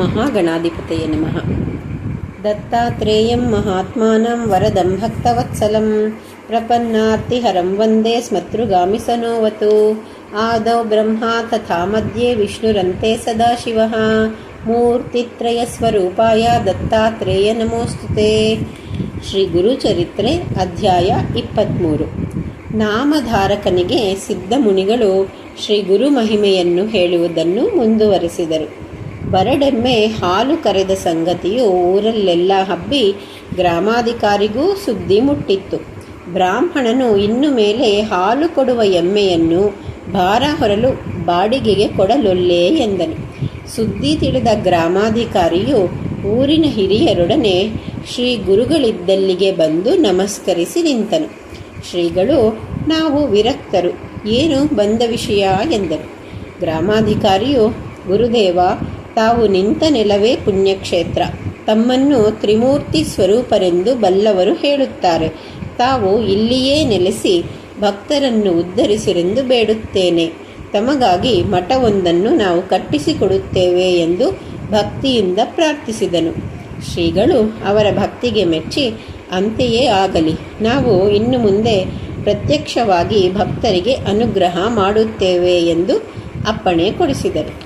महागणाधिपतये नमः दत्तात्रेयं महात्मानं वरदं भक्तवत्सलं प्रपन्नार्तिहरं वन्दे स्मतृगामिसनोवतु आदौ ब्रह्मा तथा मध्ये विष्णुरन्ते सदाशिवः ಮೂರ್ತಿತ್ರಯಸ್ವರೂಪಾಯ ದತ್ತಾತ್ರೇಯ ನಮೋಸ್ತುತೆ ಶ್ರೀ ಗುರುಚರಿತ್ರೆ ಅಧ್ಯಾಯ ಇಪ್ಪತ್ತ್ಮೂರು ನಾಮಧಾರಕನಿಗೆ ಸಿದ್ಧ ಮುನಿಗಳು ಶ್ರೀ ಗುರು ಮಹಿಮೆಯನ್ನು ಹೇಳುವುದನ್ನು ಮುಂದುವರೆಸಿದರು ಬರಡೆಮ್ಮೆ ಹಾಲು ಕರೆದ ಸಂಗತಿಯು ಊರಲ್ಲೆಲ್ಲ ಹಬ್ಬಿ ಗ್ರಾಮಾಧಿಕಾರಿಗೂ ಸುದ್ದಿ ಮುಟ್ಟಿತ್ತು. ಬ್ರಾಹ್ಮಣನು ಇನ್ನು ಮೇಲೆ ಹಾಲು ಕೊಡುವ ಎಮ್ಮೆಯನ್ನು ಭಾರ ಹೊರಲು ಬಾಡಿಗೆಗೆ ಕೊಡಲೊಲ್ಲೇ ಎಂದನು. ಸುದ್ದಿ ತಿಳಿದ ಗ್ರಾಮಾಧಿಕಾರಿಯು ಊರಿನ ಹಿರಿಯರೊಡನೆ ಶ್ರೀ ಗುರುಗಳಿದ್ದಲ್ಲಿಗೆ ಬಂದು ನಮಸ್ಕರಿಸಿ ನಿಂತನು. ಶ್ರೀಗಳು, ನಾವು ವಿರಕ್ತರು, ಏನು ಬಂದ ವಿಷಯ ಎಂದರು ಗ್ರಾಮಾಧಿಕಾರಿಯು, ಗುರುದೇವ ತಾವು ನಿಂತ ನೆಲವೇ ಪುಣ್ಯಕ್ಷೇತ್ರ. ತಮ್ಮನ್ನು ತ್ರಿಮೂರ್ತಿ ಸ್ವರೂಪರೆಂದು ಬಲ್ಲವರು ಹೇಳುತ್ತಾರೆ. ತಾವು ಇಲ್ಲಿಯೇ ನೆಲೆಸಿ ಭಕ್ತರನ್ನು ಉದ್ಧರಿಸಿರೆಂದು ಬೇಡುತ್ತೇನೆ. ತಮಗಾಗಿ ಮಠವೊಂದನ್ನು ನಾವು ಕಟ್ಟಿಸಿಕೊಡುತ್ತೇವೆ ಎಂದು ಭಕ್ತಿಯಿಂದ ಪ್ರಾರ್ಥಿಸಿದನು. ಶ್ರೀಗಳು ಅವರ ಭಕ್ತಿಗೆ ಮೆಚ್ಚಿ, ಅಂತೆಯೇ ಆಗಲಿ, ನಾವು ಇನ್ನು ಮುಂದೆ ಪ್ರತ್ಯಕ್ಷವಾಗಿ ಭಕ್ತರಿಗೆ ಅನುಗ್ರಹ ಮಾಡುತ್ತೇವೆ ಎಂದು ಅಪ್ಪಣೆ ಕೊಡಿಸಿದರು.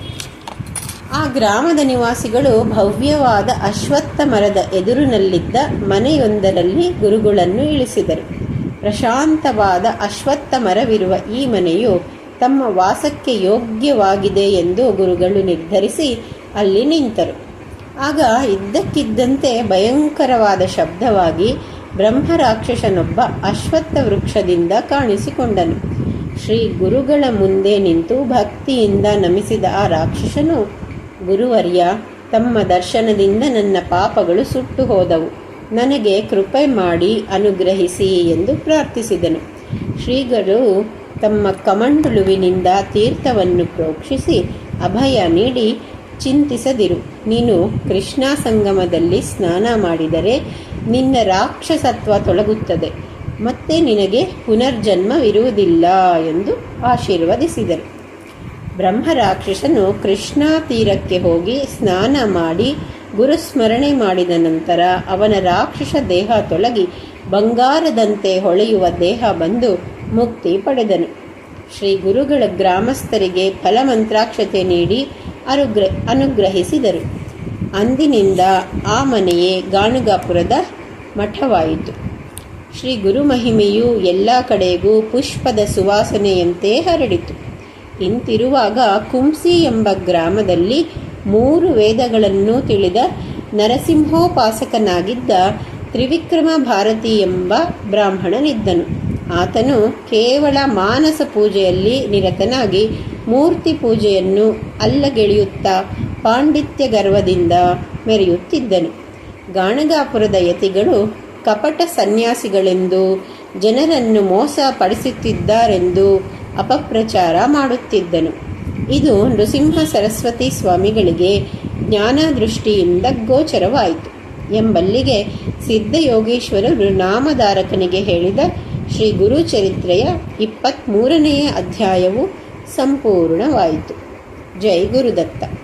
ಆ ಗ್ರಾಮದ ನಿವಾಸಿಗಳು ಭವ್ಯವಾದ ಅಶ್ವತ್ಥ ಮರದ ಎದುರಿನಲ್ಲಿದ್ದ ಮನೆಯೊಂದರಲ್ಲಿ ಗುರುಗಳನ್ನು ಇಳಿಸಿದರು. ಪ್ರಶಾಂತವಾದ ಅಶ್ವತ್ಥ ಮರವಿರುವ ಈ ಮನೆಯು ತಮ್ಮ ವಾಸಕ್ಕೆ ಯೋಗ್ಯವಾಗಿದೆ ಎಂದು ಗುರುಗಳು ನಿರ್ಧರಿಸಿ ಅಲ್ಲಿ ನಿಂತರು. ಆಗ ಇದ್ದಕ್ಕಿದ್ದಂತೆ ಭಯಂಕರವಾದ ಶಬ್ದವಾಗಿ ಬ್ರಹ್ಮರಾಕ್ಷಸನೊಬ್ಬ ಅಶ್ವತ್ಥ ವೃಕ್ಷದಿಂದ ಕಾಣಿಸಿಕೊಂಡನು. ಶ್ರೀ ಗುರುಗಳ ಮುಂದೆ ನಿಂತು ಭಕ್ತಿಯಿಂದ ನಮಿಸಿದ ಆ ರಾಕ್ಷಸನು ಗುರುವರ್ಯ, ತಮ್ಮ ದರ್ಶನದಿಂದ ನನ್ನ ಪಾಪಗಳು ಸುಟ್ಟು ಹೋದವು ನನಗೆ ಕೃಪೆ ಮಾಡಿ ಅನುಗ್ರಹಿಸಿ ಎಂದು ಪ್ರಾರ್ಥಿಸಿದನು. ಶ್ರೀಗಳು ತಮ್ಮ ಕಮಂಡಲುವಿನಿಂದ ತೀರ್ಥವನ್ನು ಪ್ರೋಕ್ಷಿಸಿ ಅಭಯ ನೀಡಿ ಚಿಂತಿಸದಿರು. ನೀನು ಕೃಷ್ಣಾ ಸಂಗಮದಲ್ಲಿ ಸ್ನಾನ ಮಾಡಿದರೆ ನಿನ್ನ ರಾಕ್ಷಸತ್ವ ತೊಲಗುತ್ತದೆ. ಮತ್ತೆ ನಿನಗೆ ಪುನರ್ಜನ್ಮವಿರುವುದಿಲ್ಲ ಎಂದು ಆಶೀರ್ವದಿಸಿದರು. ಬ್ರಹ್ಮರಾಕ್ಷಸನು ಕೃಷ್ಣಾ ತೀರಕ್ಕೆ ಹೋಗಿ ಸ್ನಾನ ಮಾಡಿ ಗುರುಸ್ಮರಣೆ ಮಾಡಿದ ನಂತರ ಅವನ ರಾಕ್ಷಸ ದೇಹ ತೊಲಗಿ ಬಂಗಾರದಂತೆ ಹೊಳೆಯುವ ದೇಹ ಬಂದು ಮುಕ್ತಿ ಪಡೆದನು. ಶ್ರೀ ಗುರುಗಳ ಗ್ರಾಮಸ್ಥರಿಗೆ ಫಲಮಂತ್ರಾಕ್ಷತೆ ನೀಡಿ ಅನುಗ್ರ, ಅನುಗ್ರಹಿಸಿದರು. ಅಂದಿನಿಂದ ಆ ಮನೆಯೇ ಗಾಣುಗಾಪುರದ ಮಠವಾಯಿತು. ಶ್ರೀ ಗುರು ಮಹಿಮೆಯು ಎಲ್ಲ ಕಡೆಗೂ ಪುಷ್ಪದ ಸುವಾಸನೆಯಂತೆ ಹರಡಿತು. ಇಂತಿರುವಾಗ ಕುಂಸಿ ಎಂಬ ಗ್ರಾಮದಲ್ಲಿ ಮೂರು ವೇದಗಳನ್ನು ತಿಳಿದ ನರಸಿಂಹೋಪಾಸಕನಾಗಿದ್ದ ತ್ರಿವಿಕ್ರಮ ಭಾರತಿ ಎಂಬ ಬ್ರಾಹ್ಮಣನಿದ್ದನು. ಆತನು ಕೇವಲ ಮಾನಸ ಪೂಜೆಯಲ್ಲಿ ನಿರತನಾಗಿ ಮೂರ್ತಿ ಪೂಜೆಯನ್ನು ಅಲ್ಲಗೆಳೆಯುತ್ತಾ ಪಾಂಡಿತ್ಯ ಗರ್ವದಿಂದ ಮೆರೆಯುತ್ತಿದ್ದನು. ಗಾಣಗಾಪುರದ ಯತಿಗಳು ಕಪಟ ಸನ್ಯಾಸಿಗಳೆಂದು ಜನರನ್ನು ಮೋಸ ಪಡಿಸುತ್ತಿದ್ದಾರೆಂದು ಅಪಪ್ರಚಾರ ಮಾಡುತ್ತಿದ್ದನು. ಇದು ನೃಸಿಂಹ ಸರಸ್ವತಿ ಸ್ವಾಮಿಗಳಿಗೆ ಜ್ಞಾನದೃಷ್ಟಿಯಿಂದ ಗೋಚರವಾಯಿತು. ಎಂಬಲ್ಲಿಗೆ ಸಿದ್ಧಯೋಗೇಶ್ವರರು ನಾಮಧಾರಕನಿಗೆ ಹೇಳಿದ ಶ್ರೀ ಗುರುಚರಿತ್ರೆಯ ಇಪ್ಪತ್ತ್ಮೂರನೆಯ ಅಧ್ಯಾಯವು ಸಂಪೂರ್ಣವಾಯಿತು. ಜೈ ಗುರುದತ್ತ.